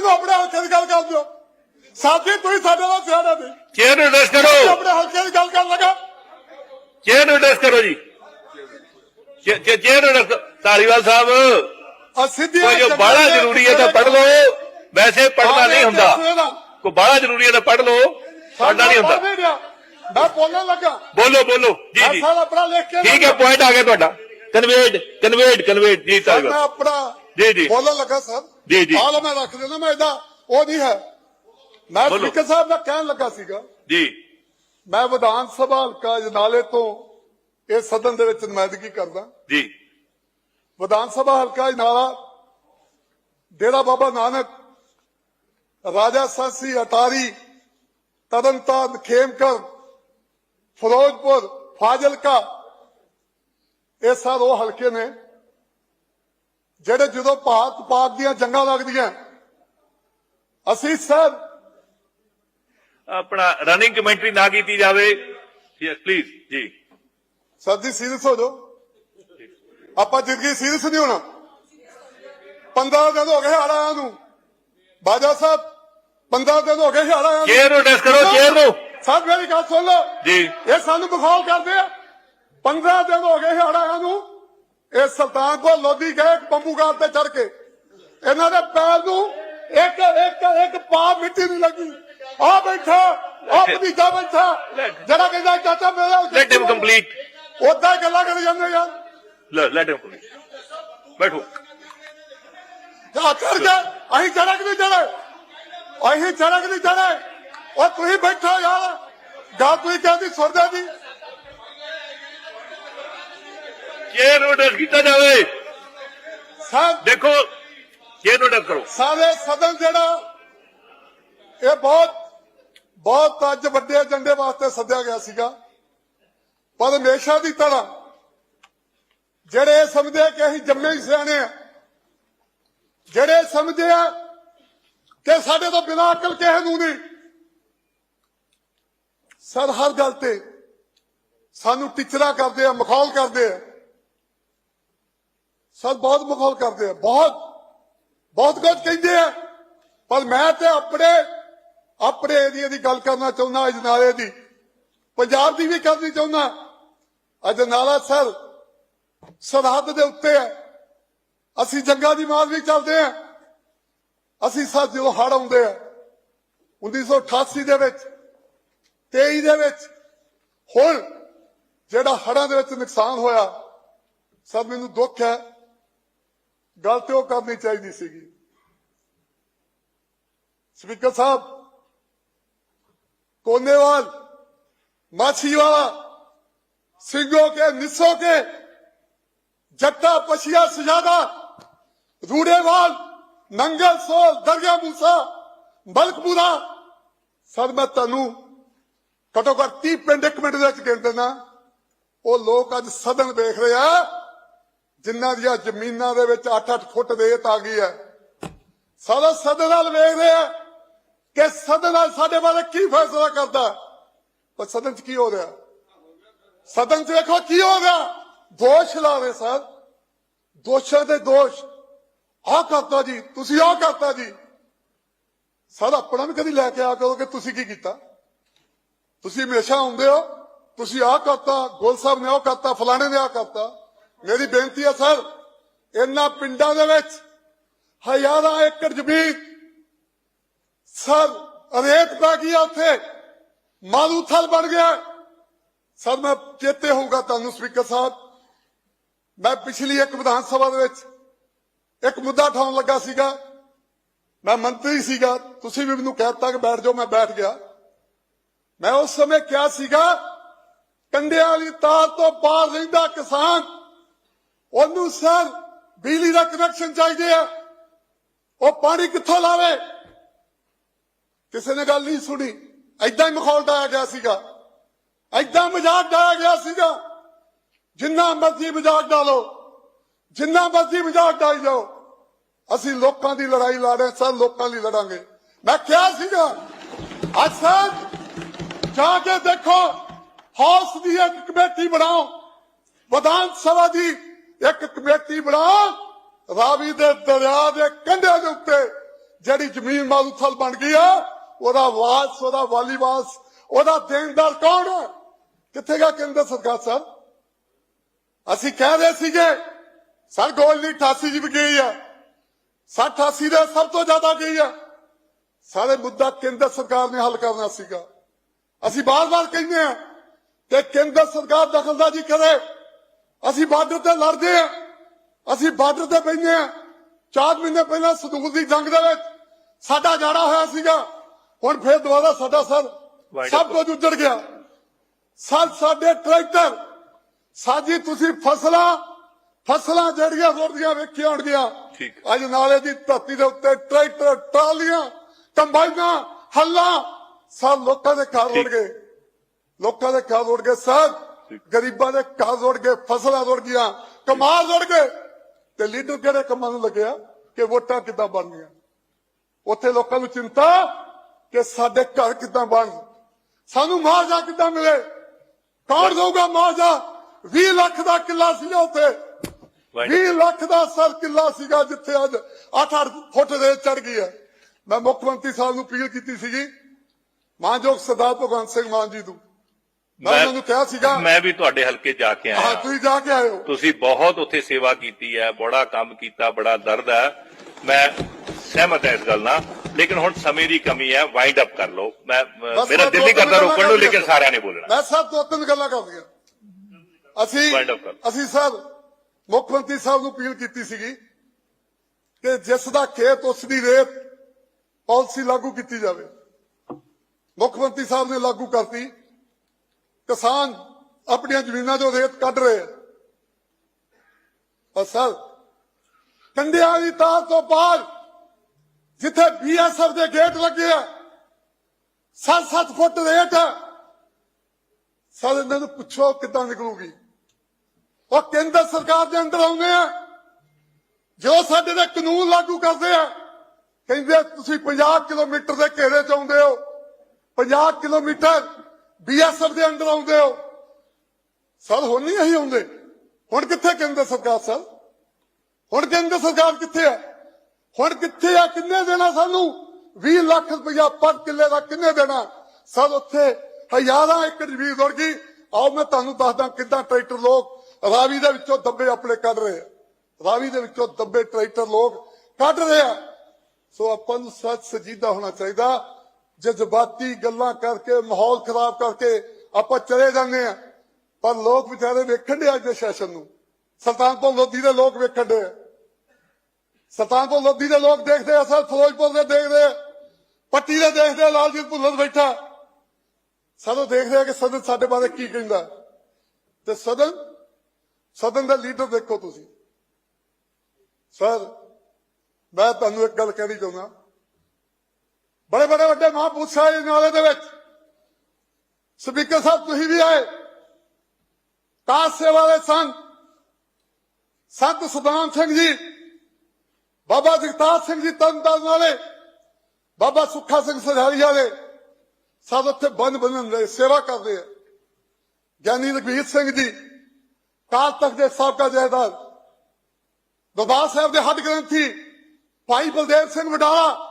ਮੈਨੂੰ ਆਪਣੇ ਹਲਕੇ ਦੀ ਗੱਲ ਕਰ ਦਿਓ। ਸਾਥੀ ਤੁਸੀਂ ਸਾਡੇ ਨਾਲ ਸਿਆਣਾ ਨਹੀਂ ਚੇਅਰ ਨੂੰ ਐਡਰੈਸ ਤੁਸੀਂ ਕਰੋ ਆਪਣੇ ਹਲਕੇ ਦੀ ਗੱਲ ਕਰਨ ਲੱਗਾ। ਚੇਅਰ ਨੂੰ ਐਡਰੈਸ ਕਰੋ ਜੀ? ਚੇ- ਚੇ- ਚੇਅਰ ਨੂੰ address- ਧਾਲੀਵਾਲ ਸਾਹਿਬ ਆ ਸਿੱਧੀ ਕੋਈ ਜੋ ਬਾਹਲਾ ਜ਼ਰੂਰੀ ਹੈ ਤਾਂ ਪੜ੍ਹ ਲਓ। ਵੈਸੇ ਪੜ੍ਹਨਾ ਨਹੀਂ ਹੁੰਦਾ। ਕੋਈ ਬਾਹਲਾ ਜ਼ਰੂਰੀ ਹੈ ਤਾਂ ਪੜ੍ਹ ਲਓ। ਪੜ੍ਹਨਾ ਨਹੀਂ ਹੁੰਦਾ। ਮੈਂ ਬੋਲਣ ਲੱਗਾ। ਬੋਲੋ ਬੋਲੋ। ਜੀ ਮੈਂ ਜੀ। ਸਾਰਾ ਆਪਣਾ ਲਿਖ ਕੇ ਠੀਕ ਹੈ ਪੁਆਇੰਟ ਆ ਗਿਆ ਤੁਹਾਡਾ। ਕਨਵੇਡ ਕਨਵੇਡ ਕਨਵੇਡ ਜੀ ਸਰ, ਮੈਂ ਧਾਲੀਵਾਲ ਆਪਣਾ ਜੀ, ਜੀ। ਬੋਲਣ ਲੱਗਾ ਸਰ ਜੀ, ਜੀ। ਹਾਲ ਮੈਂ ਰੱਖ ਦੇਣਾ ਮੈਂ ਇਹਦਾ ਉਹ ਨਹੀਂ ਹੈ ਮੈਂ ਬੋਲੋ। ਸਪੀਕਰ ਸਾਹਿਬ ਦਾ ਕਹਿਣ ਲੱਗਾ ਸੀਗਾ ਜੀ ਮੈਂ ਵਿਧਾਨ ਸਭਾ ਹਲਕਾ ਜਨਾਲੇ ਤੋਂ ਇਹ ਸਦਨ ਦੇ ਵਿੱਚ ਨੁਮਾਇੰਦਗੀ ਕਰਦਾ ਜੀ ਵਿਧਾਨ ਸਭਾ ਹਲਕਾ ਜਨਾਲਾ ਡੇਰਾ ਬਾਬਾ ਨਾਨਕ ਰਾਜਾ ਸਾਸੀ ਅਟਾਰੀ ਤਰਨਤਾਰਨ ਖੇਮਕਰ ਫਿਰੋਜ਼ਪੁਰ ਫਾਜ਼ਿਲਕਾ ਇਹ ਸਾਰੇ ਉਹ ਹਲਕੇ ਨੇ ਜਿਹੜੇ ਜਦੋਂ ਭਾਰਤ ਪਾਕ ਦੀਆਂ ਜੰਗਾਂ ਲੱਗਦੀਆਂ ਅਸੀਂ ਸਰ ਆਪਣਾ ਰਨਿੰਗ ਕਮੈਂਟਰੀ ਨਾ ਕੀਤੀ ਜਾਵੇ। ਯੈਸ ਪਲੀਜ਼ ਜੀ। ਸਰਦੀ ਸੀਰੀਅਸ ਹੋ ਜਾਓ। ਆਪਾਂ ਜ਼ਿੰਦਗੀ ਸੀਰੀਅਸ ਨਹੀਂ ਹੋਣਾ। 15 ਦਿਨ ਹੋ ਗਏ ਹਾਲ ਆਇਆਂ ਨੂੰ। ਬਾਜਾ ਸਾਹਿਬ 15 ਦਿਨ ਹੋ ਗਏ ਹਾਲ ਆਇਆਂ ਨੂੰ। ਚੇਅਰ ਨੂੰ ਐਡਰੈਸ ਕਰੋ ਚੇਅਰ ਨੂੰ। ਸਭ ਮੇਰੀ ਗੱਲ ਸੁਣ ਲਓ। ਜੀ। ਇਹ ਸਾਨੂੰ ਬਖੌਲ ਕਰਦੇ ਆ। 15 ਦਿਨ ਹੋ ਗਏ ਹਾਲ ਆਇਆਂ ਨੂੰ। ਇਹ ਸੁਲਤਾਨਪੁਰ ਲੋਧੀ ਗਏ ਪੰਬੂਗਾਰ ਤੇ ਚੜ ਕੇ। ਇਹਨਾਂ ਦੇ ਪੈਰ ਨੂੰ ਇੱਕ ਇੱਕ ਇੱਕ ਪਾ ਮਿੱਟੀ ਨਹੀਂ ਲੱਗੀ। ਆ ਬੈਠਾ ਆ ਭਤੀਜਾ ਬੈਠਾ। ਜਿਹੜਾ ਕਹਿੰਦਾ ਚਾਚਾ ਮੇਰਾ ਲੈਟ ਹਿਮ ਕੰਪਲੀਟ ਉਦਾਂ ਗੱਲਾਂ ਕਰੀ ਜਾਂਦੇ ਯਾਰ। ਲੈਟ ਹਿਮ ਕੰਪਲੀਟ ਬੈਠੋ। ਜਾ ਚੜ ਕੇ ਅਸੀਂ ਚੜਕ ਨਹੀਂ ਚੜੇ ਅਸੀਂ ਚੜਕ ਨਹੀਂ ਚੜੇ ਉਹ ਤੁਸੀਂ ਬੈਠੋ ਯਾਰ। ਗੱਲ ਤੁਸੀਂ ਕਹਿੰਦੀ ਸੁਣਦੇ ਨਹੀਂ। ਚੇਅਰ ਨੂੰ ਐਡਰੈਸ ਕੀਤਾ ਜਾਵੇ ਸਾ ਦੇਖੋ ਚੇਅਰ ਨੂੰ ਐਡਰੈਸ ਕਰੋ। ਸਾਰੇ ਸਦਨ ਜਿਹੜਾ ਇਹ ਬਹੁਤ ਬਹੁਤ ਅੱਜ ਵੱਡੇ ਏਜੰਡੇ ਵਾਸਤੇ ਸੱਦਿਆ ਗਿਆ ਸੀਗਾ। ਪਰ ਹਮੇਸ਼ਾ ਦੀ ਤਰ੍ਹਾਂ ਜਿਹੜੇ ਸਮਝਦੇ ਕਿ ਅਸੀਂ ਜੰਮੇ ਹੀ ਸਿਆਣੇ ਆ ਜਿਹੜੇ ਸਮਝਦੇ ਆ ਕਿ ਸਾਡੇ ਤੋਂ ਬਿਨਾਂ ਅਕਲ ਕਿਸੇ ਨੂੰ ਨਹੀਂ ਸਰ ਹਰ ਗੱਲ ਤੇ ਸਾਨੂੰ ਟੀਚਰਾ ਕਰਦੇ ਆ ਮਖੌਲ ਕਰਦੇ ਆ। ਸਰ ਬਹੁਤ ਮਖੌਲ ਕਰਦੇ ਆ, ਬਹੁਤ ਬਹੁਤ ਕੁਝ ਕਹਿੰਦੇ ਆ। ਪਰ ਮੈਂ ਤੇ ਆਪਣੇ ਆਪਣੇ ਏਰੀਆ ਦੀ ਗੱਲ ਕਰਨਾ ਚਾਹੁੰਦਾ ਅਜਨਾਲੇ ਦੀ। ਪੰਜਾਬ ਦੀ ਵੀ ਕਰਨੀ ਚਾਹੁੰਦਾ। ਅਜਨਾਲਾ ਸਰ, ਸਰਹੱਦ ਦੇ ਉੱਤੇ ਹੈ ਅਸੀਂ ਜੰਗਾਂ ਦੀ ਮਾਰ ਵੀ ਚੱਲਦੇ ਆ। ਅਸੀਂ ਸਰ ਜਦੋਂ ਹੜ ਆਉਂਦੇ ਆ 1988 ਦੇ ਵਿੱਚ 23 ਦੇ ਵਿੱਚ, ਹੁਣ ਜਿਹੜਾ ਹੜਾਂ ਦੇ ਵਿੱਚ ਨੁਕਸਾਨ ਹੋਇਆ ਸਰ ਮੈਨੂੰ ਦੁੱਖ ਹੈ। ਗੱਲ ਤੇ ਉਹ ਕਰਨੀ ਚਾਹੀਦੀ ਸੀਗੀ। ਸਪੀਕਰ ਸਾਹਿਬ, ਕੋਨੇਵਾਲ, ਮਾਛੀਵਾਲਾ, ਸਿੰਘੋ ਕੇ, ਨਿਸੋ ਕੇ, ਜੱਟਾ ਪਛੀਆ ਸਜਾਦਾ, ਰੂੜੇਵਾਲ, ਨੰਗਲ ਸੋਲ, ਦਰਿਆ ਮੂਸਾ ਬਲਕਪੂਰਾ ਸਰ, ਮੈਂ ਤੁਹਾਨੂੰ ਘਟੋ ਘੱਟ 30 ਪਿੰਡ ਇੱਕ ਮਿੰਟ ਦੇ ਵਿੱਚ ਗਿਣ ਦਿੰਦਾ। ਉਹ ਲੋਕ ਅੱਜ ਸਦਨ ਵੇਖ ਰਹੇ ਆ। ਜਿਨ੍ਹਾਂ ਦੀਆਂ ਜ਼ਮੀਨਾਂ ਦੇ ਵਿੱਚ 8-8 ਫੁੱਟ ਰੇਤ ਆ ਗਈ ਹੈ, ਸਾਰਾ ਸਦਨ ਨਾਲ ਵੇਖਦੇ ਆ ਕਿ ਸਦਨ ਨਾਲ ਸਾਡੇ ਬਾਰੇ ਕੀ ਫੈਸਲਾ ਕਰਦਾ। ਪਰ ਸਦਨ 'ਚ ਕੀ ਹੋ ਰਿਹਾ? ਸਦਨ 'ਚ ਵੇਖੋ ਕੀ ਹੋ ਰਿਹਾ। ਦੋਸ਼ ਲਾ ਰਹੇ ਸਰ। ਦੋਸ਼ਾਂ ਦੇ ਦੋਸ਼। ਆਹ ਕਰਤਾ ਜੀ, ਤੁਸੀਂ ਆਹ ਕਰਤਾ ਜੀ। ਸਰ, ਆਪਣਾ ਵੀ ਕਦੀ ਲੈ ਕੇ ਆ ਕਰੋ ਕਿ ਤੁਸੀਂ ਕੀ ਕੀਤਾ? ਤੁਸੀਂ ਹਮੇਸ਼ਾ ਆਉਂਦੇ ਹੋ, ਤੁਸੀਂ ਆਹ ਕਰਤਾ, ਗੋਲ ਸਾਹਿਬ ਨੇ ਉਹ ਕਰਤਾ, ਫਲਾਣੇ ਨੇ ਆਹ ਕਰਤਾ। ਮੇਰੀ ਬੇਨਤੀ ਹੈ, ਸਰ, ਇਹਨਾਂ ਪਿੰਡਾਂ ਦੇ ਵਿੱਚ ਹਜ਼ਾਰਾਂ ਏਕੜ ਜ਼ਮੀਨ, ਸਰ ਰੇਤ ਪੈ ਗਈ ਉੱਥੇ। ਮਾਰੂਥਲ ਬਣ ਗਿਆ। ਸਰ, ਮੈਂ ਚੇਤੇ ਹੋਊਗਾ ਤੁਹਾਨੂੰ, ਸਪੀਕਰ ਸਾਹਿਬ। ਮੈਂ ਪਿਛਲੀ ਇੱਕ ਵਿਧਾਨ ਸਭਾ ਦੇ ਵਿੱਚ ਇੱਕ ਮੁੱਦਾ ਉਠਾਉਣ ਲੱਗਾ ਸੀਗਾ। ਮੈਂ ਮੰਤਰੀ ਸੀਗਾ। ਤੁਸੀਂ ਵੀ ਮੈਨੂੰ ਕਹਿਤਾ ਕਿ ਬੈਠ ਜਾਓ, ਮੈਂ ਬੈਠ ਗਿਆ। ਮੈਂ ਉਸ ਸਮੇਂ ਕਿਹਾ ਸੀਗਾ, ਕੰਡਿਆਂ ਵਾਲੀ ਤਾਰ ਤੋਂ ਬਾਹਰ ਰਹਿੰਦਾ ਕਿਸਾਨ ਉਹਨੂੰ ਸਰ ਬਿਜਲੀ ਦਾ ਕਨੈਕਸ਼ਨ ਚਾਹੀਦੇ ਆ। ਉਹ ਪਾਣੀ ਕਿੱਥੋਂ ਲਾਵੇ? ਕਿਸੇ ਨੇ ਗੱਲ ਨਹੀਂ ਸੁਣੀ। ਐਦਾਂ ਹੀ ਮਖੌਲ ਡਾਇਆ ਗਿਆ ਸੀਗਾ। ਐਦਾਂ ਮਜ਼ਾਕ ਡਾਇਆ ਗਿਆ ਸੀਗਾ। ਜਿੰਨਾ ਮਰਜ਼ੀ ਮਜ਼ਾਕ ਡਾਲੋ ਜਿੰਨਾ ਮਰਜ਼ੀ ਮਜ਼ਾਕ ਡਾਈ ਜਾਓ। ਅਸੀਂ ਲੋਕਾਂ ਦੀ ਲੜਾਈ ਲੜ ਰਹੇ ਸਰ ਲੋਕਾਂ ਲਈ ਲੜਾਂਗੇ। ਮੈਂ ਕਿਹਾ ਸੀਗਾ, ਅੱਜ ਸਰ ਜਾ ਕੇ ਦੇਖੋ, ਹਾਊਸ ਦੀ ਇੱਕ ਕਮੇਟੀ ਬਣਾਓ। ਵਿਧਾਨ ਸਭਾ ਦੀ ਇੱਕ ਕਮੇਟੀ ਬਣਾ, ਰਾਵੀ ਦੇ ਦਰਿਆ ਦੇ ਕੰਢਿਆਂ ਦੇ ਉੱਤੇ, ਜਿਹੜੀ ਜ਼ਮੀਨ ਮਾਲੂਥਲ ਬਣ ਗਈ ਆ, ਉਹਦਾ ਵਾਸ, ਉਹਦਾ ਵਾਲੀਵਾਸ ਉਹਦਾ ਦੇਣਦਾਰ ਕੌਣ ਹੈ ਕਿੱਥੇ ਗਿਆ ਕੇਂਦਰ ਸਰਕਾਰ, ਸਰ? ਅਸੀਂ ਕਹਿ ਰਹੇ ਸੀਗੇ, ਸਰ ਗੋਲ 88 ਜੀ ਵੀ ਗਈ ਆ। 88 ਦੇ ਸਭ ਤੋਂ ਜ਼ਿਆਦਾ ਗਈ ਆ। ਸਾਰੇ ਮੁੱਦਾ ਕੇਂਦਰ ਸਰਕਾਰ ਨੇ ਹੱਲ ਕਰਨਾ ਸੀਗਾ। ਅਸੀਂ ਬਾਰ-ਬਾਰ ਕਹਿੰਦੇ ਆ ਕਿ ਕੇਂਦਰ ਸਰਕਾਰ ਦਖਲਅੰਦਾਜ਼ੀ ਕਰੇ। ਅਸੀਂ ਬਾਰਡਰ ਤੇ ਲੜਦੇ ਆ ਅਸੀਂ ਬਾਰਡਰ ਤੇ ਬੈਠੇ ਆ ਚਾਰ ਮਹੀਨੇ ਪਹਿਲਾਂ ਸਦੂਲ ਦੀ ਜੰਗ ਦੇ ਵਿੱਚ ਸਾਡਾ ਜਾਣਾ ਹੋਇਆ ਸੀਗਾ। ਹੁਣ ਫੇਰ ਦੁਬਾਰਾ ਸਾਡਾ ਸਰ ਸਭ ਕੁਝ ਉੱਜੜ ਗਿਆ। ਸਰ ਸਾਡੇ ਟਰੈਕਟਰ ਸਾਜੀ ਤੁਸੀਂ ਫਸਲਾਂ ਫਸਲਾਂ ਜਿਹੜੀਆਂ ਰੁੜਦੀਆਂ ਵੇਖੀਆਂ ਹੋਣਗੀਆਂ। ਅੱਜ ਨਾਲੇ ਦੀ ਧਰਤੀ ਦੇ ਉੱਤੇ ਟਰੈਕਟਰ ਟਰਾਲੀਆਂ ਕੰਬਾਈਨਾਂ ਹੱਲਾਂ। ਸਭ ਲੋਕਾਂ ਦੇ ਘਰ ਠੀਕ। ਗਏ। ਲੋਕਾਂ ਦੇ ਘਰ ਰੁੜ ਗਏ। ਸਰ ਗਰੀਬਾਂ ਦੇ ਘਰ ਰੁੜ ਗਏ ਫਸਲਾਂ ਰੁੜ ਗਈਆਂ ਕਮਾਲ ਰੁੜ ਗਏ ਤੇ ਲੀਡਰ ਕਿਹੜੇ ਕੰਮਾਂ ਨੂੰ ਲੱਗਿਆ? ਕਿ ਵੋਟਾਂ ਕਿੱਦਾਂ ਬਣਨੀਆਂ? ਉੱਥੇ ਲੋਕਾਂ ਨੂੰ ਚਿੰਤਾ ਕਿ ਸਾਡੇ ਘਰ ਕਿੱਦਾਂ ਬਣ। ਸਾਨੂੰ ਮੁਆਵਜ਼ਾ ਕਿੱਦਾਂ ਮਿਲੇ? ਕੌਣ ਦਊਗਾ ਮੁਆਵਜ਼ਾ? 20 ਲੱਖ ਦਾ ਕਿੱਲਾ ਸੀਗਾ ਉੱਥੇ। 20 ਲੱਖ ਦਾ ਸਰ ਕਿੱਲਾ ਸੀਗਾ ਜਿੱਥੇ ਅੱਜ 8-8 ਫੁੱਟ ਦੇ ਚੜ ਗਈ ਹੈ। ਮੈਂ ਮੁੱਖ ਮੰਤਰੀ ਸਾਹਿਬ ਨੂੰ ਅਪੀਲ ਕੀਤੀ ਸੀਗੀ। ਮਾਨਯੋਗ ਸਰਦਾਰ ਭਗਵੰਤ ਸਿੰਘ ਮਾਨ ਜੀ ਨੂੰ। ਮੈਂ ਉਹਨਾਂ ਨੂੰ ਕਿਹਾ ਸੀਗਾ ਮੈਂ ਵੀ ਤੁਹਾਡੇ ਹਲਕੇ ਜਾ ਕੇ ਹਾਂ ਆਇਆ ਤੁਸੀਂ ਜਾ ਕੇ ਆਏ ਹੋ ਤੁਸੀਂ ਬਹੁਤ ਉੱਥੇ ਸੇਵਾ ਕੀਤੀ ਹੈ ਬੜਾ ਕੰਮ ਕੀਤਾ ਬੜਾ ਦਰਦ ਹੈ। ਮੈਂ ਸਹਿਮਤ ਹਾਂ ਇਸ ਗੱਲ ਨਾਲ ਲੇਕਿਨ ਹੁਣ ਸਮੇਂ ਦੀ ਕਮੀ ਹੈ ਵਾਈਂਡ ਅਪ ਕਰ ਲਓ। ਮੈਂ ਮੇਰਾ ਦਿਲ ਨਹੀਂ ਕਰਦਾ ਰੋਕਣ ਨੂੰ ਲੇਕਿਨ ਸਾਰਿਆਂ ਨੇ ਬੋਲਣਾ। ਮੈਂ ਸਭ ਦੋ ਤਿੰਨ ਗੱਲਾਂ ਕਰ ਦਿਆਂ ਅਸੀਂ। ਅਸੀਂ ਸਰ ਮੁੱਖ ਮੰਤਰੀ ਸਾਹਿਬ ਨੂੰ ਅਪੀਲ ਕੀਤੀ ਸੀਗੀ ਕਿ ਜਿਸ ਦਾ ਖੇਤ ਉਸ ਦੀ ਰੇਤ ਪਾਲਿਸੀ ਲਾਗੂ ਕੀਤੀ ਜਾਵੇ। ਮੁੱਖ ਮੰਤਰੀ ਸਾਹਿਬ ਨੇ ਲਾਗੂ ਕਰਤੀ। ਕਿਸਾਨ ਆਪਣੀਆਂ ਜ਼ਮੀਨਾਂ 'ਚੋਂ ਰੇਤ ਕੱਢ ਰਹੇ ਆ। ਪਰ ਸਰ, ਕੰਡਿਆਂ ਦੀ ਤਾਰ ਤੋਂ ਬਾਅਦ ਜਿੱਥੇ ਬੀਐਸਐਫ ਦੇ ਗੇਟ ਲੱਗੇ ਆ 7-7 ਫੁੱਟ ਰੇਟ ਆ। ਸਰ, ਇਹਨਾਂ ਨੂੰ ਪੁੱਛੋ ਕਿੱਦਾਂ ਨਿਕਲੂਗੀ। ਉਹ ਕੇਂਦਰ ਸਰਕਾਰ ਦੇ ਅੰਦਰ ਆਉਂਦੇ ਆ। ਜੋ ਸਾਡੇ ਦੇ ਕਾਨੂੰਨ ਲਾਗੂ ਕਰਦੇ ਆ, ਕਹਿੰਦੇ ਤੁਸੀਂ 50 ਕਿਲੋਮੀਟਰ ਦੇ ਘੇਰੇ ਚ ਆਉਂਦੇ ਹੋ। 50 ਕਿਲੋਮੀਟਰ ਬੀਐਸਐਫ ਦੇ ਅੰਦਰ ਆਉਂਦੇ ਹੋ। ਸਰ, ਹੁਣ ਨਹੀਂ ਅਸੀਂ ਆਉਂਦੇ। ਹੁਣ ਕਿੱਥੇ ਕੇਂਦਰ ਸਰਕਾਰ, ਸਰ? ਹੁਣ ਕੇਂਦਰ ਸਰਕਾਰ ਕਿੱਥੇ ਆ ਹੁਣ ਕਿੱਥੇ ਆ? ਕਿੰਨੇ ਦੇਣਾ ਸਾਨੂੰ? 20 ਲੱਖ ਰੁਪਇਆ ਪਰ ਕਿੱਲੇ ਦਾ ਕਿੰਨੇ ਦੇਣਾ? ਸਰ, ਉੱਥੇ ਹਜ਼ਾਰਾਂ ਏਕੜ ਜ਼ਮੀਨ ਦੌੜ ਗਈ। ਆਓ, ਮੈਂ ਤੁਹਾਨੂੰ ਦੱਸਦਾ ਕਿੱਦਾਂ ਟਰੈਕਟਰ ਲੋਕ ਰਾਵੀ ਦੇ ਵਿੱਚੋਂ ਦੱਬੇ ਆਪਣੇ ਕੱਢ ਰਹੇ ਆ। ਰਾਵੀ ਦੇ ਵਿੱਚੋਂ ਦੱਬੇ ਟਰੈਕਟਰ ਲੋਕ ਕੱਢ ਰਹੇ ਆ। ਸੋ ਆਪਾਂ ਨੂੰ ਸੱਚ ਸਜੀਦਾ ਹੋਣਾ ਚਾਹੀਦਾ। ਜਜ਼ਬਾਤੀ ਗੱਲਾਂ ਕਰਕੇ, ਮਾਹੌਲ ਖਰਾਬ ਕਰਕੇ ਆਪਾਂ ਚਲੇ ਜਾਂਦੇ ਆ ਪਰ ਲੋਕ ਵਿਚਾਰੇ ਵੇਖਣ ਦੇ ਅੱਜ ਦੇ ਸੈਸ਼ਨ ਨੂੰ। ਸੁਲਤਾਨਪੁਰ ਲੋਧੀ ਦੇ ਲੋਕ ਵੇਖਣ ਦੇ ਸੁਲਤਾਨਪੁਰ ਲੋਧੀ ਦੇ ਲੋਕ ਦੇਖਦੇ ਆ ਸਰ ਫਿਰੋਜ਼ਪੁਰ ਦੇ ਦੇਖਦੇ ਆ। ਪੱਟੀ ਦੇ ਦੇਖਦੇ ਆ, ਲਾਲਜੀਤ ਭੁੱਲਰ ਬੈਠਾ। ਸਦੋਂ ਦੇਖਦੇ ਆ ਕਿ ਸਦਨ ਸਾਡੇ ਬਾਰੇ ਕੀ ਕਹਿੰਦਾ। ਤੇ ਸਦਨ ਸਦਨ ਦਾ ਲੀਡਰ ਦੇਖੋ ਤੁਸੀਂ। ਸਰ, ਮੈਂ ਤੁਹਾਨੂੰ ਇੱਕ ਗੱਲ ਕਹਿਣੀ ਚਾਹੁੰਦਾ। ਬੜੇ ਬੜੇ ਵੱਡੇ ਮਹਾਂਪੁਰਸ਼ ਆਏ ਨਾਲੇ ਦੇ ਵਿੱਚ। ਸਪੀਕਰ ਸਾਹਿਬ, ਤੁਸੀਂ ਵੀ ਆਏ। ਕਾਸ ਸੇਵਾ ਦੇ ਸੰਤ ਸੰਤ ਸੁਦਾਮ ਸਿੰਘ ਜੀ, ਬਾਬਾ ਜਗਤਾਰ ਸਿੰਘ ਜੀ ਤਨਤਨ ਵਾਲੇ, ਬਾਬਾ ਸੁੱਖਾ ਸਿੰਘ ਸਰਹਾਰੀ ਵਾਲੇ, ਸਭ ਉੱਥੇ ਬੰਨ ਬੰਨਣ ਦੇ ਸੇਵਾ ਕਰਦੇ ਆ। ਗਿਆਨੀ ਰਘਵੀਰ ਸਿੰਘ ਜੀ, ਕਾਲ ਤਖਤ ਦੇ ਸਾਬਕਾ ਜਹੇਦਾਰ ਦਰਬਾਰ ਸਾਹਿਬ ਦੇ ਹੱਡ ਗ੍ਰੰਥੀ, ਭਾਈ ਬਲਦੇਵ ਸਿੰਘ ਵਡਾਲਾ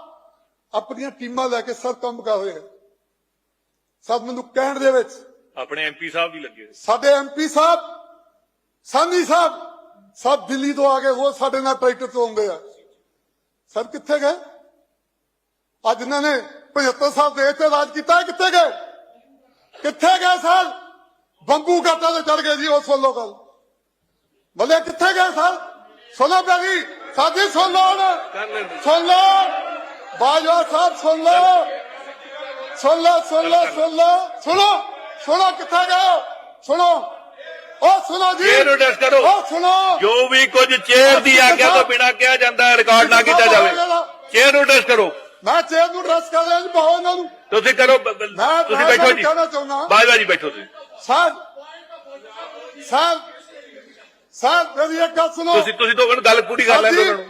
ਆਪਣੀਆਂ ਟੀਮਾਂ ਲੈ ਕੇ ਸਰ ਕੰਮ ਕਰ ਰਹੇ ਆ। ਸਭ ਮੈਨੂੰ ਕਹਿਣ ਦੇ ਵਿੱਚ। ਆਪਣੇ ਐਮਪੀ ਸਾਹਿਬ ਵੀ ਲੱਗੇ। ਸਾਡੇ ਐਮਪੀ ਸਾਹਿਬ ਸਾਨੀ ਸਾਹਿਬ ਸਭ ਦਿੱਲੀ ਤੋਂ ਆ ਕੇ ਉਹ ਸਾਡੇ ਨਾਲ ਟਰੈਕਟਰ ਤੋਂ ਆਉਂਦੇ ਆ। ਸਰ ਕਿੱਥੇ ਗਏ? ਅੱਜ ਇਹਨਾਂ ਨੇ 75 ਸਾਲ ਦੇਸ਼ ਤੇ ਰਾਜ ਕੀਤਾ ਕਿੱਥੇ ਗਏ? ਕਿੱਥੇ ਗਏ ਸਰ? ਬੰਬੂ ਘਾਟਾ ਤੇ ਚੜ ਗਏ ਜੀ ਉਹ ਸੁਣ ਲਓ ਗੱਲ। ਬਲੇ ਕਿੱਥੇ ਗਏ ਸਰ? ਸੁਣੋ ਬੇਗੀ ਸਾਡੀ ਸੁਣ ਲਓ ਹੁਣ। ਸੁਣ ਲਓ। ਬਾਜਵਾ ਸਾਹਿਬ ਸੁਣ ਲਓ ਸੁਣ ਲਓ ਸੁਣ ਲਓ ਸੁਣ ਲਓ ਸੁਣੋ ਸੁਣੋ ਕਿੱਥੇ ਗਏ? ਸੁਣੋ ਉਹ ਸੁਣੋ ਜੀ ਚੇਅਰ ਨੂੰ ਟੈਸਟ ਕਰੋ। ਉਹ ਸੁਣੋ ਜੋ ਵੀ ਕੁਝ ਚੇਅਰ ਦੀ ਆਗਿਆ ਤੋਂ ਬਿਨਾਂ ਕਿਹਾ ਜਾਂਦਾ ਰਿਕਾਰਡ ਨਾ ਕੀਤਾ ਜਾਵੇ ਚੇਅਰ ਨੂੰ ਟੈਸਟ ਕਰੋ ਮੈਂ ਚੇਅਰ ਨੂੰ ਡਰੈਸ ਕਰ ਰਿਹਾ ਜੀ ਬਹੁਤ ਇਹਨਾਂ ਨੂੰ ਤੁਸੀਂ ਕਰੋ ਤੁਸੀਂ ਬੈਠੋ ਜੀ। ਬਾਜਵਾ ਜੀ ਬੈਠੋ ਤੁਸੀਂ ਸਰ ਸਰ ਸਰ ਮੇਰੀ ਇੱਕ ਗੱਲ ਸੁਣੋ ਤੁਸੀਂ ਤੁਸੀਂ ਤੋਂ ਗੱਲ ਪੂਰੀ ਕਰ ਉਹਨਾਂ ਨੂੰ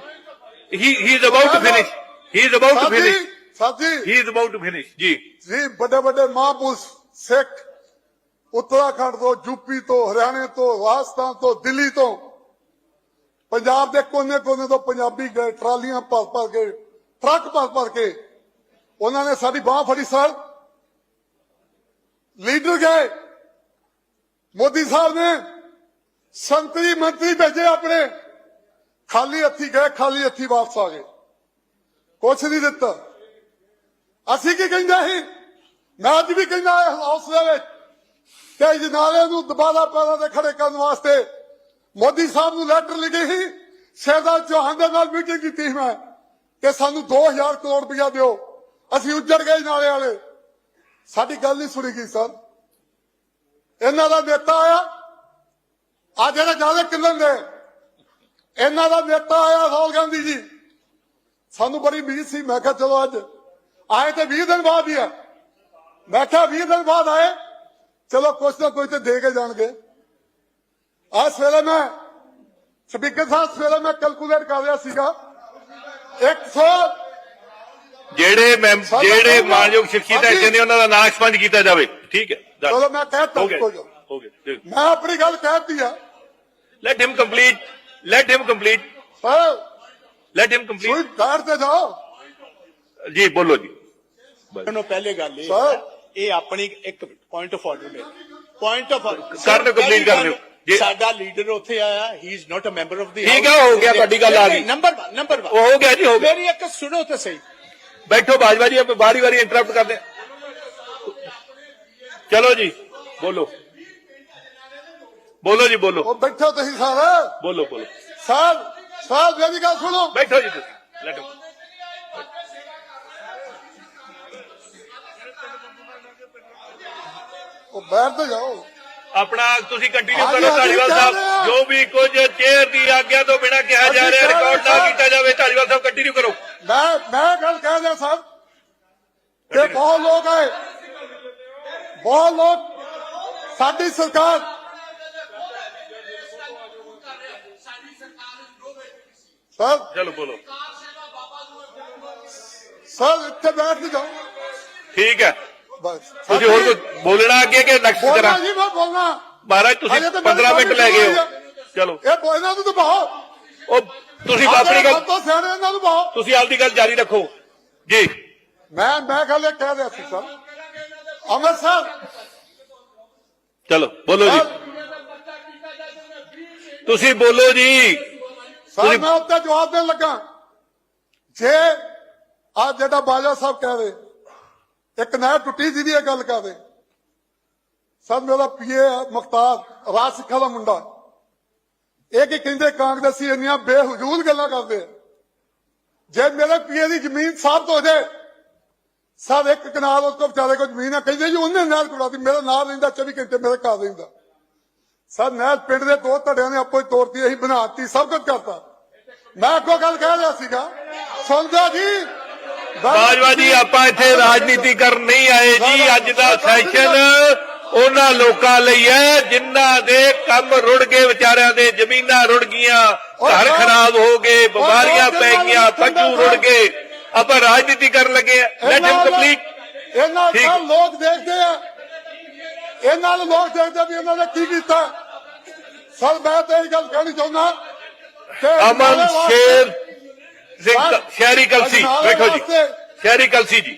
ਹੀ he is about to finish he is about to ਸਾਥੀ ਫਿਨਿਸ਼ ਸਾਥੀ he is about to finish ਜੀ ਜੀ ਵੱਡੇ ਵੱਡੇ ਮਹਾਂਪੁਰਸ਼ ਸਿੱਖ ਉੱਤਰਾਖੰਡ ਤੋਂ ਯੂਪੀ ਤੋਂ ਹਰਿਆਣੇ ਤੋਂ ਰਾਜਸਥਾਨ ਤੋਂ ਦਿੱਲੀ ਤੋਂ ਪੰਜਾਬ ਦੇ ਕੋਨੇ-ਕੋਨੇ ਤੋਂ ਪੰਜਾਬੀ ਗਏ ਟਰਾਲੀਆਂ ਭਰ ਭਰ ਕੇ ਟਰੱਕ ਭਰ ਭਰ ਕੇ ਉਹਨਾਂ ਨੇ ਸਾਡੀ ਬਾਹ ਫੜੀ ਸਰ। ਲੀਡਰ ਗਏ। ਮੋਦੀ ਸਾਹਿਬ ਨੇ ਸੰਤਰੀ ਮੰਤਰੀ ਭੇਜੇ ਆਪਣੇ। ਖਾਲੀ ਹੱਥੀ ਗਏ ਖਾਲੀ ਹੱਥੀ ਵਾਪਸ ਆ ਗਏ। ਕੁਛ ਨਹੀਂ ਦਿੱਤਾ। ਅਸੀਂ ਕੀ ਕਹਿੰਦਾ ਸੀ? ਮੈਂ ਅੱਜ ਵੀ ਕਹਿੰਦਾ ਹਾਊਸ ਦੇ ਵਿੱਚ ਕਿ ਜਨਾਲੇ ਨੂੰ ਦੁਬਾਰਾ ਪੈਰਾਂ ਤੇ ਖੜੇ ਕਰਨ ਵਾਸਤੇ ਮੋਦੀ ਸਾਹਿਬ ਨੂੰ ਲੈਟਰ ਲਿਖੀ ਸੀ। ਸ਼ਹਿਜ਼ਾਦ ਚੌਹਾਨ ਦੇ ਨਾਲ ਮੀਟਿੰਗ ਕੀਤੀ ਸੀ ਮੈਂ ਕਿ ਸਾਨੂੰ 2000 ਕਰੋੜ ਰੁਪਇਆ ਦਿਓ। ਅਸੀਂ ਉੱਜੜ ਗਏ ਨਾਲੇ ਵਾਲੇ। ਸਾਡੀ ਗੱਲ ਨਹੀਂ ਸੁਣੀ ਗਈ ਸਰ। ਇਹਨਾਂ ਦਾ ਨੇਤਾ ਆਇਆ। ਆ ਜਿਹੜੇ ਜ਼ਿਆਦਾ ਕਿੰਨਣ ਦੇ ਇਹਨਾਂ ਦਾ ਨੇਤਾ ਆਇਆ ਰਾਹੁਲ ਗਾਂਧੀ ਜੀ। ਸਾਨੂੰ ਬੜੀ ਉਮੀਦ ਸੀ ਮੈਂ ਕਿਹਾ ਚਲੋ ਅੱਜ। ਆਏ ਤੇ 20 ਦਿਨ ਬਾਅਦ ਹੀ ਆ। ਮੈਂ ਕਿਹਾ 20 ਦਿਨ ਬਾਅਦ ਆਏ। ਚਲੋ ਕੁਛ ਨਾ ਕੁਛ ਤੇ ਦੇ ਕੇ ਜਾਣਗੇ। ਆ ਸਵੇਰੇ ਮੈਂ ਸਪੀਕਰ ਸਾਹਿਬ ਸਵੇਰੇ ਮੈਂ ਕੈਲਕੂਲੇਟ ਕਰ ਰਿਹਾ ਸੀਗਾ। 100 ਜਿਹੜੇ ਮੈਂ ਜਿਹੜੇ ਮਾਨਯੋਗ ਸ਼ਖਸੀਅਤ ਇੱਥੇ ਨੇ ਉਹਨਾਂ ਦਾ ਨਾਂ ਐਕਸਪੰਜ ਕੀਤਾ ਜਾਵੇ। ਠੀਕ ਹੈ. ਚਲੋ ਮੈਂ ਕਹਿਤਾ ਹੋ ਗਿਆ। ਹੋ ਗਿਆ ਮੈਂ ਆਪਣੀ ਗੱਲ ਕਹਿਤੀ ਆ। Let him complete let him complete sir let him ਕੋਈ ਕੰਪਲੀਟ ਬੈਠ ਤੇ ਜਾਓ। ਜੀ ਬੋਲੋ ਜੀ। ਨੂੰ ਪਹਿਲੇ ਗੱਲ ਇਹ Sir। ਇਹ ਆਪਣੀ ਇੱਕ ਪੁਆਇੰਟ ਆਫ ਆਰਡਰ ਹੈ ਪੁਆਇੰਟ ਆਫ ਕਰਨ complete ਕਰ ਦਿਓ। ਜੀ। ਸਾਡਾ ਲੀਡਰ ਉੱਥੇ ਆਇਆ he is not a member of the ਠੀਕ ਹੈ, ਹੋ ਗਿਆ, ਤੁਹਾਡੀ ਗੱਲ ਆ ਗਈ। ਨੰਬਰ 1 ਨੰਬਰ 1 ਉਹ ਹੋ ਗਿਆ ਜੀ ਹੋ ਗਿਆ। ਮੇਰੀ ਇੱਕ ਸੁਣੋ ਤਾਂ ਸਹੀ। ਬੈਠੋ ਬਾਜਵਾ ਜੀ ਆਪਾਂ ਵਾਰੀ ਵਾਰੀ ਇੰਟਰਰਪਟ ਕਰਦੇ। ਚਲੋ ਜੀ ਬੋਲੋ। ਬੋਲੋ ਜੀ ਬੋਲੋ। ਉਹ ਬੈਠੋ ਤੁਸੀਂ ਸਾਰੇ। ਬੋਲੋ ਬੋਲੋ। ਸਾਹਿਬ ਸਾਹਿਬ ਮੇਰੀ ਗੱਲ ਸੁਣੋ। ਬੈਠੋ ਜੀ। ਤੁਸੀਂ ਲੈਟ ਉਹ ਬੈਠ ਤੇ ਜਾਓ। ਆਪਣਾ ਤੁਸੀਂ ਕੰਟੀਨਿਊ ਕਰੋ ਧਾਲੀਵਾਲ ਸਾਹਿਬ। ਜੋ ਵੀ ਕੁਝ ਚੇਅਰ ਦੀ ਆਗਿਆ ਤੋਂ ਬਿਨਾ ਕਿਹਾ ਜਾ ਰਿਹਾ ਰਿਕਾਰਡ ਨਾ। ਕੀਤਾ ਜਾਵੇ ਧਾਲੀਵਾਲ ਸਾਹਿਬ ਕੰਟੀਨਿਊ ਕਰੋ। ਮੈਂ ਮੈਂ ਗੱਲ ਕਹਿ ਰਿਹਾ ਸਾਹਿਬ ਕਿ ਬਹੁਤ ਲੋਕ ਆਏ। ਬਹੁਤ ਲੋਕ ਸਾਡੀ ਸਰਕਾਰ ਸਰ ਚਲੋ ਬੋਲੋ। ਸਰ ਇੱਥੇ ਬੈਠ ਤੇ ਜਾਓ। ਠੀਕ ਹੈ। ਬਸ। ਤੁਸੀਂ ਹੋਰ ਕੁਝ ਬੋਲਣਾ ਅੱਗੇ ਕਿ ਨੈਕਸਟ ਬੋਲਣਾ ਜੀ ਮੈਂ ਬੋਲਣਾ। ਮਹਾਰਾਜ ਤੁਸੀਂ ਅਜੇ ਤਾਂ ਮੇਰੀ 15 ਮਿੰਟ ਲੈ ਗਏ ਹੋ। ਚਲੋ। ਇਹ ਬੋਲਣਾ ਨੂੰ ਦਬਾਓ ਉਹ ਤੁਸੀਂ ਆਪਣੀ ਗੱਲ ਤੋਂ ਸਿਆਣੇ ਇਹਨਾਂ ਨੂੰ ਦਬਾਓ ਤੁਸੀਂ ਆਪਦੀ ਗੱਲ ਜਾਰੀ ਰੱਖੋ। ਜੀ। ਮੈਂ ਮੈਂ ਗੱਲ ਇਹ ਕਹਿ ਰਿਹਾ ਸੀ ਸਰ। ਅੰਮ੍ਰਿਤਸਰ ਚਲੋ ਬੋਲੋ ਜੀ। ਤੁਸੀਂ ਬੋਲੋ ਜੀ। ਸਰ ਮੈਂ ਉੱਤੇ ਜਵਾਬ ਦੇਣ ਲੱਗਾ। ਜੇ ਆ ਜਿਹੜਾ ਬਾਜਾ ਸਾਹਿਬ ਕਹਿ ਰਹੇ ਇੱਕ ਨਹਿਰ ਟੁੱਟੀ ਜਿਹਦੀ ਇਹ ਗੱਲ ਕਰਦੇ ਸਰ ਮੇਰਾ ਪੀਏ ਮੁਖਤਾਰ, ਰਾਜ ਸਿੱਖਾ ਦਾ ਮੁੰਡਾ। ਇਹ ਕੀ ਕਹਿੰਦੇ, ਕਾਂਗਰਸੀ ਇੰਨੀਆਂ ਬੇਹਜੂਦ ਗੱਲਾਂ ਕਰਦੇ ਜੇ ਮੇਰੇ ਪੀਏ ਦੀ ਜ਼ਮੀਨ ਸਾਬਤ ਹੋ ਜਾਏ ਸਰ ਇੱਕ ਕਨਾਲ ਉਸ ਤੋਂ ਵਿਚਾਰੇ ਕੋ ਜ਼ਮੀਨ ਹੈ ਕਹਿੰਦੇ ਜੀ ਉਹਨੇ ਨਹਿਰ ਕੁੜਾਤੀ ਮੇਰਾ ਨਾਲ ਰਹਿੰਦਾ 24 ਘੰਟੇ ਮੇਰੇ ਘਰ ਰਹਿੰਦਾ। ਸਰ ਨਹਿਰ ਪਿੰਡ ਦੇ ਦੋ ਧੜਿਆਂ ਨੇ ਆਪੋ ਹੀ ਤੋੜਤੀ ਅਸੀਂ ਬਣਾਤੀ ਸਭ ਕੁਝ ਕਰਤਾ। ਮੈਂ ਅੱਗੋਂ ਗੱਲ ਕਹਿ ਰਿਹਾ ਸੀਗਾ। ਸੁਣਦਾ ਜੀ ਬਾਜਵਾ ਜੀ ਆਪਾਂ ਇੱਥੇ ਰਾਜਨੀਤੀ ਕਰਨ ਨਹੀਂ ਆਏ ਜੀ। ਅੱਜ ਦਾ ਸੈਸ਼ਨ ਉਹਨਾਂ ਲੋਕਾਂ ਲਈ ਹੈ ਜਿਨ੍ਹਾਂ ਦੇ ਕੰਮ ਰੁੜ ਗਏ ਵਿਚਾਰਿਆਂ ਦੇ ਜ਼ਮੀਨਾਂ ਰੁੜ ਗਈਆਂ ਘਰ ਖਰਾਬ ਹੋ ਗਏ ਬਿਮਾਰੀਆਂ ਪੈ ਗਈਆਂ ਪਸ਼ੂ ਰੁੜ ਗਏ। ਆਪਾਂ ਰਾਜਨੀਤੀ ਕਰਨ ਲੱਗੇ ਆ। ਲੈਟ ਹਿਮ ਕੰਪਲੀਟ ਇਹਨਾਂ। ਨਾਲ ਲੋਕ ਦੇਖਦੇ ਆ। ਇਹਨਾਂ ਨਾਲ ਲੋਕ ਦੇਖਦੇ ਵੀ ਇਹਨਾਂ ਨੇ ਕੀ ਕੀਤਾ। ਸਰ ਮੈਂ ਤਾਂ ਇਹ ਗੱਲ ਕਹਿਣੀ ਚਾਹੁੰਦਾ। ਅਮਨ ਸ਼ੇਰ ਸਿੰਘ ਸ਼ਹਿਰੀ ਕਲਸੀ ਵੇਖੋ ਜੀ। ਸ਼ਹਿਰੀ ਕਲਸੀ ਜੀ।